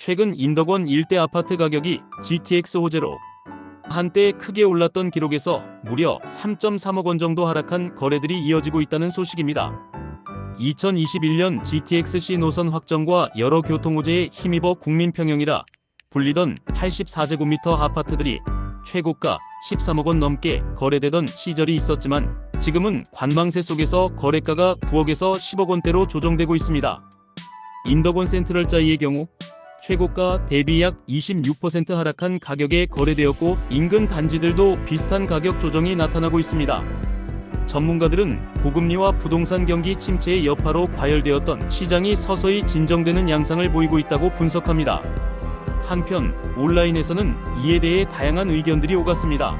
최근 인덕원 일대 아파트 가격이 GTX 호재로 한때 크게 올랐던 기록에서 무려 3.3억 원 정도 하락한 거래들이 이어지고 있다는 소식입니다. 2021년 GTX-C 노선 확정과 여러 교통호재에 힘입어 국민평형이라 불리던 84제곱미터 아파트들이 최고가 13억 원 넘게 거래되던 시절이 있었지만 지금은 관망세 속에서 거래가가 9억에서 10억 원대로 조정되고 있습니다. 인덕원 센트럴자이의 경우 최고가 대비 약 26% 하락한 가격에 거래되었고 인근 단지들도 비슷한 가격 조정이 나타나고 있습니다. 전문가들은 고금리와 부동산 경기 침체의 여파로 과열되었던 시장이 서서히 진정되는 양상을 보이고 있다고 분석합니다. 한편 온라인에서는 이에 대해 다양한 의견들이 오갔습니다.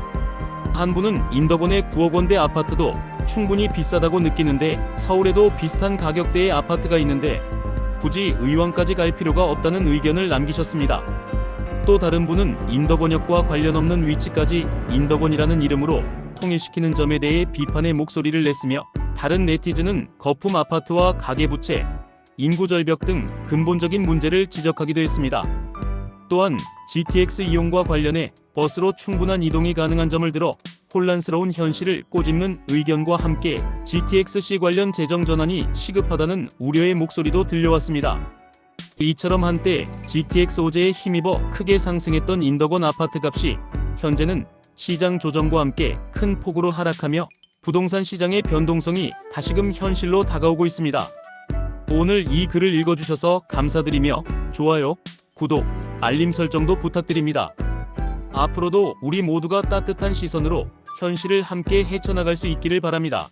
한 분은 인덕원의 9억 원대 아파트도 충분히 비싸다고 느끼는데 서울에도 비슷한 가격대의 아파트가 있는데 굳이 의왕까지 갈 필요가 없다는 의견을 남기셨습니다. 또 다른 분은 인덕원역과 관련 없는 위치까지 인덕원이라는 이름으로 통일시키는 점에 대해 비판의 목소리를 냈으며 다른 네티즌은 거품 아파트와 가계부채, 인구 절벽 등 근본적인 문제를 지적하기도 했습니다. 또한 GTX 이용과 관련해 버스로 충분한 이동이 가능한 점을 들어 혼란스러운 현실을 꼬집는 의견과 함께 GTX-C 관련 재정 전환이 시급하다는 우려의 목소리도 들려왔습니다. 이처럼 한때 GTX 호재에 힘입어 크게 상승했던 인덕원 아파트 값이 현재는 시장 조정과 함께 큰 폭으로 하락하며 부동산 시장의 변동성이 다시금 현실로 다가오고 있습니다. 오늘 이 글을 읽어주셔서 감사드리며 좋아요, 구독, 알림 설정도 부탁드립니다. 앞으로도 우리 모두가 따뜻한 시선으로 현실을 함께 헤쳐나갈 수 있기를 바랍니다.